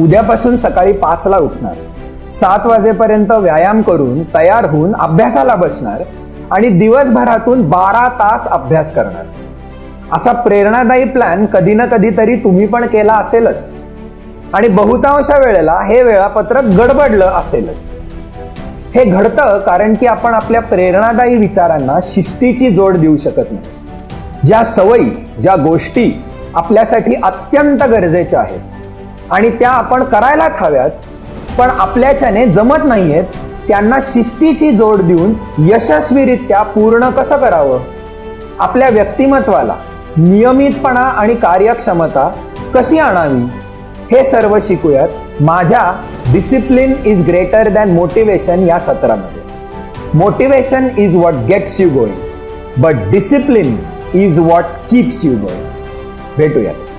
उद्यापासून सकाळी पाचला उठणार. सात वाजेपर्यंत व्यायाम करून तयार होऊन अभ्यासाला बसणार आणि दिवसभरातून बारा तास अभ्यास करणार. असा प्रेरणादायी प्लॅन कधी ना कधीतरी तुम्ही पण केला असेलच. आणि बहुतांश वेळेला हे वेळापत्रक गडबडलं असेलच. हे घडतं कारण की आपण आपल्या प्रेरणादायी विचारांना शिस्तीची जोड देऊ शकत नाही. ज्या सवयी ज्या गोष्टी आपल्यासाठी अत्यंत गरजेच्या आहेत आणि त्या आपण करायलाच हव्यात पण आपल्याच्याने जमत नाहीयेत त्यांना शिस्तीची जोड देऊन यशस्वीरित्या पूर्ण कसं करावं? आपल्या व्यक्तिमत्वाला नियमितपणा आणि कार्यक्षमता कशी आणावी? हे सर्व शिकूयात. माझ्या discipline is greater than motivation या सत्रामध्ये. Motivation is what gets you going but discipline is what keeps you going भेटूयात.